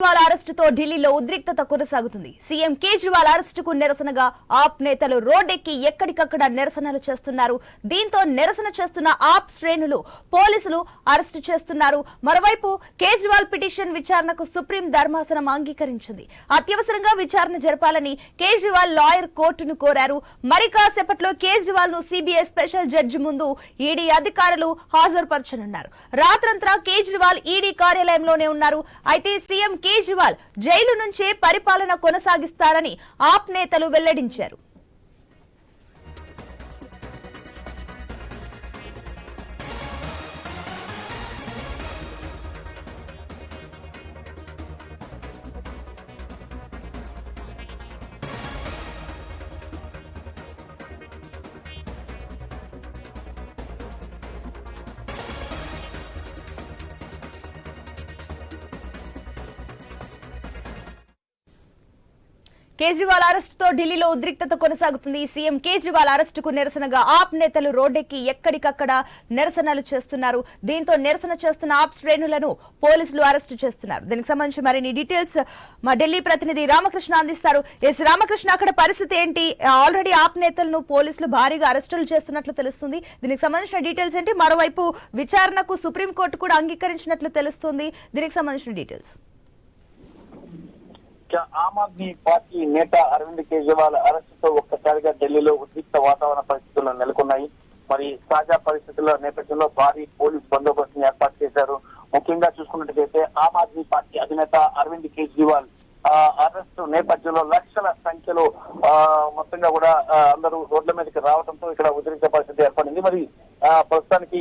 కేజ్రీవాల్ అరెస్టుతో ఢిల్లీలో ఉద్రిక్తత కొనసాగుతుంది. సీఎం కేజ్రీవాల్ అరెస్టుకు నిరసనగా ఆప్ నేతలు రోడ్డెక్కి ఎక్కడికక్కడ నిరసనలు చేస్తున్నారు. దీంతో నిరసన చేస్తున్న ఆప్ శ్రేణులు పోలీసులు అరెస్టు చేస్తున్నారు. మరోవైపు కేజ్రీవాల్ పిటిషన్ విచారణకు సుప్రీం ధర్మాసనం అంగీకరించింది. అత్యవసరంగా విచారణ జరపాలని కేజ్రీవాల్ లాయర్ కోర్టును కోరారు. మరి కాసేపట్లో కేజ్రీవాల్ను సిబిఐ స్పెషల్ జడ్జి ముందు ఈడీ అధికారులు హాజరుపరచనున్నారు. రాత్రంతా కేజ్రీవాల్ ఈడీ కార్యాలయంలోనే ఉన్నారు. అయితే సీఎం కేజ్రీవాల్ జైలు నుంచే పరిపాలన కొనసాగిస్తారని ఆప్ నేతలు వెల్లడించారు. కేజ్రీవాల్ అరెస్టుతో ఢిల్లీలో ఉద్రిక్తత కొనసాగుతుంది. సీఎం కేజ్రీవాల్ అరెస్టుకు నిరసనగా ఆప్ నేతలు రోడ్డెక్కి ఎక్కడికక్కడ నిరసనలు చేస్తున్నారు. దీంతో నిరసన చేస్తున్న ఆప్ శ్రేణులను పోలీసులు అరెస్టు చేస్తున్నారు. దీనికి సంబంధించి మరిన్ని డీటెయిల్స్ మా ఢిల్లీ ప్రతినిధి రామకృష్ణ అందిస్తారు. ఎస్ రామకృష్ణ అక్కడ పరిస్థితి ఏంటి? ఆల్రెడీ ఆప్ నేతలను పోలీసులు భారీగా అరెస్టులు చేస్తున్నట్లు తెలుస్తుంది. దీనికి సంబంధించిన డీటెయిల్స్ ఏంటి? మరోవైపు విచారణకు సుప్రీంకోర్టు కూడా అంగీకరించినట్లు తెలుస్తుంది. దీనికి సంబంధించిన డీటెయిల్స్. ఆమ్ ఆద్మీ పార్టీ నేత అరవింద్ కేజ్రీవాల్ అరెస్టుతో ఒక్కసారిగా ఢిల్లీలో ఉద్రిక్త వాతావరణ పరిస్థితులు నెలకొన్నాయి. మరి తాజా పరిస్థితుల నేపథ్యంలో భారీ పోలీస్ బందోబస్తుని ఏర్పాటు చేశారు. ముఖ్యంగా చూసుకున్నట్లయితే ఆమ్ ఆద్మీ పార్టీ అధినేత అరవింద్ కేజ్రీవాల్ ఆ, అరెస్టు నేపథ్యంలో లక్షల సంఖ్యలో మొత్తంగా కూడా అందరూ రోడ్ల మీదకి రావడంతో ఇక్కడ ఉద్రిక్త పరిస్థితి ఏర్పడింది. మరి ఆ, ప్రస్తుతానికి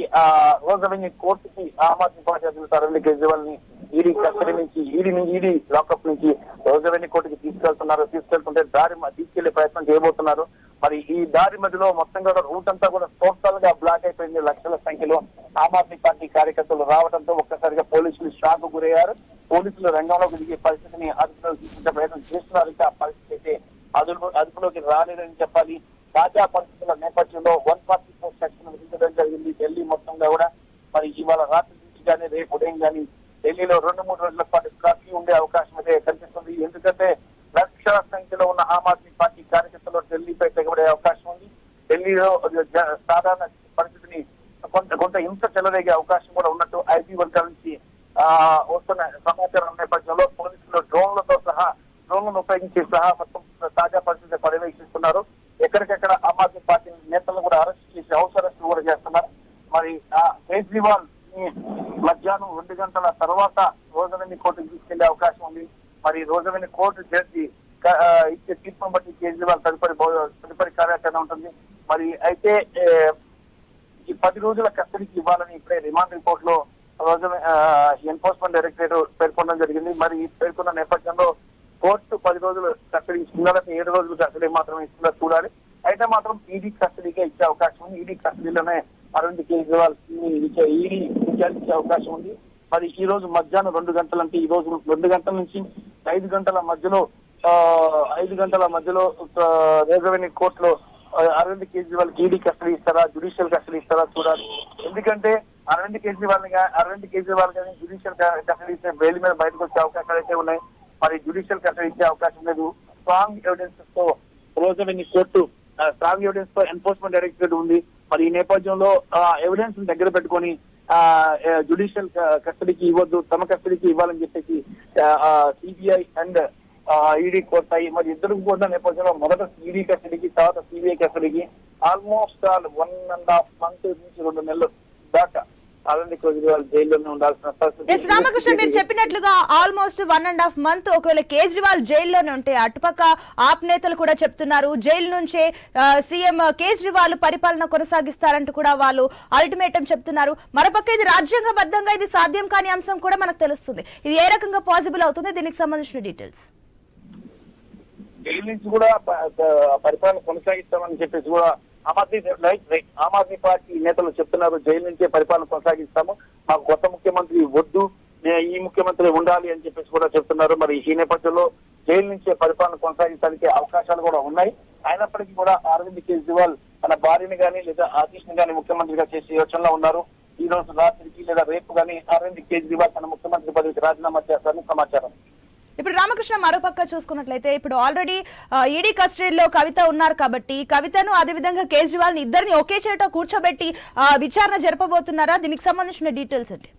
రోజు అవెన్యూ కోర్టుకి ఆమ్ ఆద్మీ పార్టీ అధినేత అరవింద్ కేజ్రీవాల్ని ఈడీ కస్టడీ నుంచి ఈడీ ఈడీ లాకప్ నుంచి రోజువెన్ని కోర్టుకి తీసుకెళ్తున్నారు. తీసుకెళ్తుంటే దారి తీసుకెళ్ళే ప్రయత్నం చేయబోతున్నారు. మరి ఈ దారి మధ్యలో మొత్తం కూడా రూట్ అంతా కూడా టోటల్గా బ్లాక్ అయిపోయింది. లక్షల సంఖ్యలో ఆమ్ ఆద్మీ పార్టీ కార్యకర్తలు రావడంతో ఒక్కసారిగా పోలీసులు షాక్ గురయ్యారు. పోలీసులు రంగంలోకి దిగే పరిస్థితిని అదుపులో తీసుకునే ప్రయత్నం చేస్తున్నారు. ఇంకా పరిస్థితి అయితే అదుపు అదుపులోకి రాలేదని చెప్పాలి. తాజా పరిస్థితుల నేపథ్యంలో వన్ ఫార్టీ ఫోర్ సెక్షన్ విధించడం జరిగింది. ఢిల్లీ మొత్తంగా కూడా. మరి ఇవాళ రాత్రి నుంచి కానీ రేపు ఉదయం కానీ ఢిల్లీలో రెండు మూడు రోజుల పాటు కర్ఫ్యూ ఉండే అవకాశం అయితే కనిపిస్తుంది. ఎందుకంటే లక్షల సంఖ్యలో ఉన్న ఆమ్ ఆద్మీ పార్టీ కార్యకర్తలు ఢిల్లీపై తెగబడే అవకాశం ఉంది. ఢిల్లీలో జ- సాధారణ పరిస్థితిని కొంత కొంత హింస చెలరేగే అవకాశం కూడా ఉన్నట్టు ఐటీ వర్గాల నుంచి వస్తున్న సమాచారం నేపథ్యంలో పోలీసులు డ్రోన్లతో సహా డ్రోన్లను ఉపయోగించి సహా మొత్తం తాజా పరిస్థితి పర్యవేక్షిస్తున్నారు. ఎక్కడికెక్కడ ఆమ్ ఆద్మీ పార్టీ నేతలను కూడా అరెస్ట్ చేసి హౌస్ అరెస్ట్ కూడా చేస్తున్నారు. మరి ఆ కేజ్రీవాల్ మధ్యాహ్నం రెండు గంటల తర్వాత రోజులని కోర్టుకు తీసుకెళ్ళే అవకాశం ఉంది. మరి రోజులని కోర్టు జడ్జి ఇచ్చే తీర్పును బట్టి కేజ్రీవాల్ తదుపరి తదుపరి కార్యాచరణ ఉంటుంది. మరి అయితే ఈ పది రోజుల కస్టడీకి ఇవ్వాలని ఇప్పుడే రిమాండ్ రిపోర్ట్లో రోజు ఎన్ఫోర్స్మెంట్ డైరెక్టరేట్ పేర్కొనడం జరిగింది. మరి ఈ పేర్కొన్న నేపథ్యంలో కోర్టు పది రోజులు కస్టడీ ఇస్తుందా ఏడు రోజులు కస్టడీ మాత్రమే ఇస్తుందా చూడాలి. అయితే మాత్రం ఈడీ కస్టడీకే ఇచ్చే అవకాశం ఉంది. ఈడీ కస్టడీలోనే అగ్రవాల్ కేజ్రీవాల్ ఈడీ విచారించే అవకాశం ఉంది. మరి ఈ రోజు మధ్యాహ్నం రెండు గంటల అంటే ఈ రోజు రెండు గంటల నుంచి ఐదు గంటల మధ్యలో ఐదు గంటల మధ్యలో రేజవెన్యూ కోర్టులో అరవింద్ కేజ్రీవాల్ ఈడీ కస్టడీ ఇస్తారా? జుడిషియల్ కస్టడీ ఇస్తారా చూడాలి. ఎందుకంటే అరవింద్ కేజ్రీవాల్ అరవింద్ కేజ్రీవాల్ కానీ జుడిషియల్ కస్టడీ ఇస్తే బెయిల్ మీద బయటకు వచ్చే అవకాశాలు అయితే ఉన్నాయి. మరి జుడిషియల్ కస్టడీ ఇచ్చే అవకాశం లేదు. స్ట్రాంగ్ ఎవిడెన్సెస్తో రోజువెన్ని కోర్టు స్ట్రాంగ్ ఎవిడెన్స్తో ఎన్ఫోర్స్మెంట్ డైరెక్టరేట్ ఉంది. మరి ఈ నేపథ్యంలో ఎవిడెన్స్ దగ్గర పెట్టుకొని జుడిషియల్ కస్టడీకి ఇవ్వద్దు తమ కస్టడీకి ఇవ్వాలని చెప్పేసి సిబిఐ అండ్ ఈడీ కోరుతాయి. మరి ఇద్దరు కూడా నేపథ్యంలో మొదట ఈడీ కస్టడీకి తర్వాత సిబిఐ కస్టడీకి almost all one and half month నుంచి రెండు నెలలు కేజ్రీవాల్ జైల్లోనే ఉండాల్సిన ఎస్ రామకృష్ణ మీరు చెప్పినట్లుగా almost one and half month ఒకవేళ కేజ్రీవాల్ జైల్లోనే ఉంటే అటుపక్క ఆప్ నేతలు కూడా చెప్తున్నారు జైలు నుంచే సీఎం కేజ్రీవాల్ పరిపాలన కొనసాగిస్తారంటూ కూడా వాళ్ళు అల్టిమేటం చెప్తున్నారు. మరోపక్క ఇది రాజ్యాంగబద్ధంగా ఇది సాధ్యం కాని అంశం కూడా మనకు తెలుస్తుంది. ఇది ఏ రకంగా పాసిబుల్ అవుతుంది? దీనికి సంబంధించిన డీటెయిల్స్ జైలు నుంచి కూడా పరిపాలన కొనసాగిస్తామని చెప్పేసి కూడా Aam Aadmi right right Aam Aadmi party నేతలు చెప్తున్నారు జైలు నుంచే పరిపాలన కొనసాగిస్తాము. మాకు కొత్త ముఖ్యమంత్రి వద్దు ఈ ముఖ్యమంత్రి ఉండాలి అని చెప్పేసి కూడా చెప్తున్నారు. మరి ఈ నేపథ్యంలో జైలు నుంచే పరిపాలన కొనసాగించడానికి అవకాశాలు కూడా ఉన్నాయి. అయినప్పటికీ కూడా అరవింద్ కేజ్రీవాల్ తన భార్యని కానీ లేదా ఆశీష్ని కానీ ముఖ్యమంత్రిగా చేసే యోచనలో ఉన్నారు. ఈ రోజు రాత్రికి లేదా రేపు కానీ అరవింద్ కేజ్రీవాల్ తన ముఖ్యమంత్రి పదవికి రాజీనామా చేస్తారని సమాచారం. ఇప్పుడు రామకృష్ణ మరోపక్క చూసుకున్నట్లయితే ఇప్పుడు ఆల్రెడీ ఈడీ కస్టడీలో కవిత ఉన్నారు కాబట్టి కవితను అదేవిధంగా కేజ్రీవాల్ ఇద్దరిని ఒకే చేట కూర్చోబెట్టి విచారణ జరపబోతున్నారా? దీనికి సంబంధించిన డీటెయిల్స్ అంటే